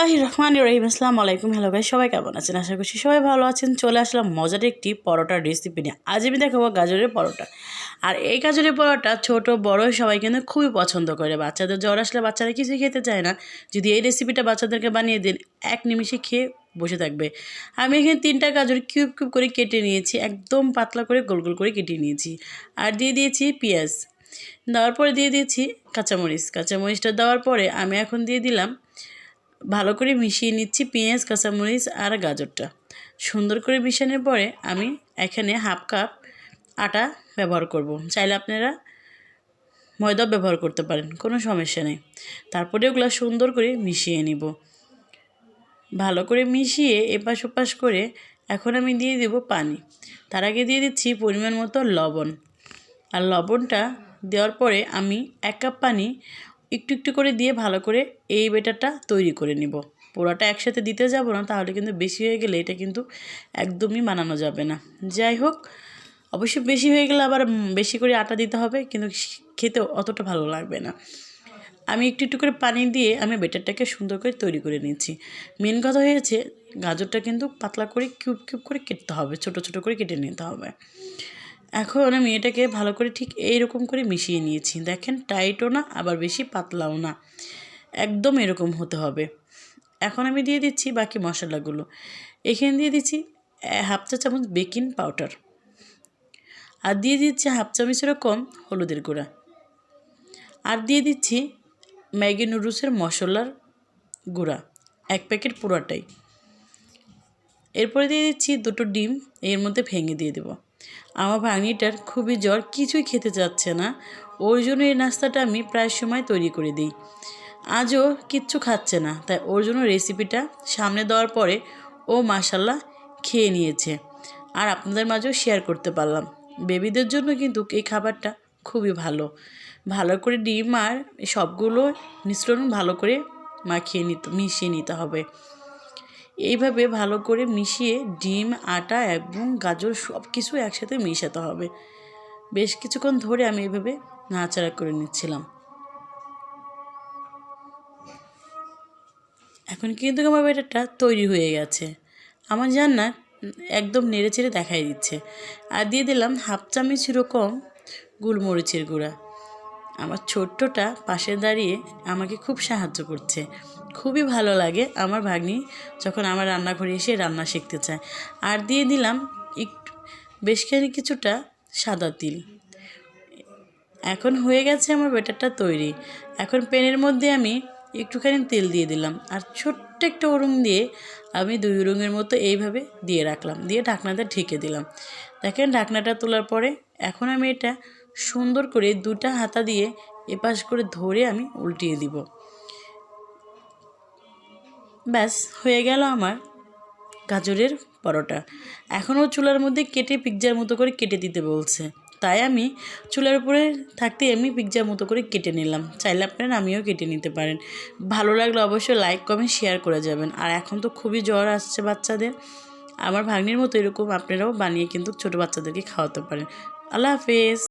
বিসমিল্লাহ রহমান রহিম। আসসালামু আলাইকুম। হ্যালো ভাই সবাই কেমন আছেন? আশা করছি সবাই ভালো আছেন। চলে আসলাম মজার একটি পরোটার রেসিপি নিয়ে। আজ আমি দেখাবো গাজরের পরোটা। আর এই গাজরের পরোটা ছোট, বড় সবাই কিন্তু খুবই পছন্দ করে। বাচ্চাদের জ্বর আসলে বাচ্চারা কিছুই খেতে চায় না। যদি এই রেসিপিটা বাচ্চাদেরকে বানিয়ে দিন, এক নিমিষে খেয়ে বসে থাকবে। আমি এখানে তিনটা গাজর কিউব কিউব করে কেটে নিয়েছি। একদম পাতলা করে গোল গোল করে কেটে নিয়েছি। আর দিয়ে দিয়েছি পেঁয়াজ। দেওয়ার পরে দিয়ে দিয়েছি কাঁচামরিচ। কাঁচামরিচটা দেওয়ার পরে আমি এখন দিয়ে দিলাম ভালো করে মিশিয়ে নিচ্ছি পেঁয়াজ, কাঁচামরিচ আর গাজরটা। সুন্দর করে মিশানোর পরে আমি এখানে হাফ কাপ আটা ব্যবহার করব। চাইলে আপনারা ময়দা ব্যবহার করতে পারেন, কোনো সমস্যা নেই। তারপরে ওগুলো সুন্দর করে মিশিয়ে নিব। ভালো করে মিশিয়ে এপাশ ওপাশ করে এখন আমি দিয়ে দেব পানি। তার আগে দিয়ে দিচ্ছি পরিমাণ মতো লবণ। আর লবণটা দেওয়ার পরে আমি এক কাপ পানি একটু একটু করে দিয়ে ভালো করে এই বেটারটা তৈরি করে নিব। পোড়াটা একসাথে দিতে যাব না, তাহলে কিন্তু বেশি হয়ে গেলে এটা কিন্তু একদমই বানানো যাবে না। যাই হোক অবশ্যই বেশি হয়ে গেলে আবার বেশি করে আটা দিতে হবে, কিন্তু খেতে অতটা ভালো লাগবে না। আমি একটু একটু করে পানি দিয়ে আমি বেটারটাকে সুন্দর করে তৈরি করে নিচ্ছি মেন কথা হয়েছে, গাজরটা কিন্তু পাতলা করে কিউব কিউব করে কেটতে হবে, ছোট ছোট করে কেটে নিতে হবে। এখন আমি এটাকে ভালো করে ঠিক এইরকম করে মিশিয়ে নিয়েছি। দেখেন, টাইটও না, আবার বেশি পাতলাও না। একদম এরকম হতে হবে। এখন আমি দিয়ে দিচ্ছি বাকি মশলাগুলো। এখানে দিয়ে দিচ্ছি হাফ চা চামচ বেকিং পাউডার। আর দিয়ে দিচ্ছি হাফ চামচ এরকম হলুদের গুঁড়া। আর দিয়ে দিচ্ছি ম্যাগি নুডলসের মশলার গুঁড়া, এক প্যাকেট পুরোটাই। এরপরে দিয়ে দিচ্ছি দুটো ডিম, এর মধ্যে ভেঙে দিয়ে দেবো। আমার ভাগ্নিটার খুবই জ্বর, কিছুই খেতে চাচ্ছে না। ওর জন্য এই নাস্তাটা আমি প্রায় সময় তৈরি করে দিই। আজও কিচ্ছু খাচ্ছে না, তাই ওর জন্য রেসিপিটা সামনে দেওয়ার পরে ও মাসাল্লাহ খেয়ে নিয়েছে। আর আপনাদের মাঝেও শেয়ার করতে পারলাম। বেবিদের জন্য কিন্তু এই খাবারটা খুবই ভালো। ভালো করে ডিম আর সবগুলো মিশ্রণ ভালো করে মাখিয়ে নিতে, মিশিয়ে নিতে হবে। এইভাবে ভালো করে মিশিয়ে ডিম, আটা এবং গাজর সব কিছু একসাথে মিশাতে হবে। বেশ কিছুক্ষণ ধরে আমি এইভাবে নাড়াচাড়া করে নিচ্ছিলাম। এখন কিন্তু আমার ব্যাটারটা তৈরি হয়ে গেছে। আমার জান্না একদম নেড়ে চেড়ে দেখাই দিচ্ছে। আর দিয়ে দিলাম হাফ চামচ এরকম গোলমরিচের গুঁড়া। আমার ছোট্টটা পাশে দাঁড়িয়ে আমাকে খুব সাহায্য করছে। খুবই ভালো লাগে আমার ভাগ্নি যখন আমার রান্নাঘরে এসে রান্না শিখতে চায়। আর দিয়ে দিলাম একটু, বেশ কিছুটা সাদা তিল। এখন হয়ে গেছে আমার বেটারটা তৈরি। এখন প্যানের মধ্যে আমি একটুখানি তেল দিয়ে দিলাম। আর ছোট্ট একটা উরুং দিয়ে আমি দুই উরুঙের মতো এইভাবে দিয়ে রাখলাম। দিয়ে ঢাকনাটা ঢেকে দিলাম। দেখেন ঢাকনাটা তোলার পরে এখন আমি এটা সুন্দর করে দুটা হাতা দিয়ে এপাশ করে ধরে আমি উল্টিয়ে দিব। ব্যাস, হয়ে গেল আমার গাজরের পরোটা। এখনও চুলার মধ্যে কেটে পিৎজার মতো করে কেটে দিতে বলছে। তাই আমি চুলার উপরে থাকতে আমি পিৎজার মতো করে কেটে নিলাম। চাইলে আপনারা আমিও কেটে নিতে পারেন। ভালো লাগলে অবশ্যই লাইক কমেন্ট শেয়ার করে যাবেন। আর এখন তো খুবই জ্বর আসছে বাচ্চাদের। আমার ভাগ্নির মতো এরকম আপনারাও বানিয়ে কিন্তু ছোটো বাচ্চাদেরকে খাওয়াতে পারেন। আল্লাহ হাফেজ।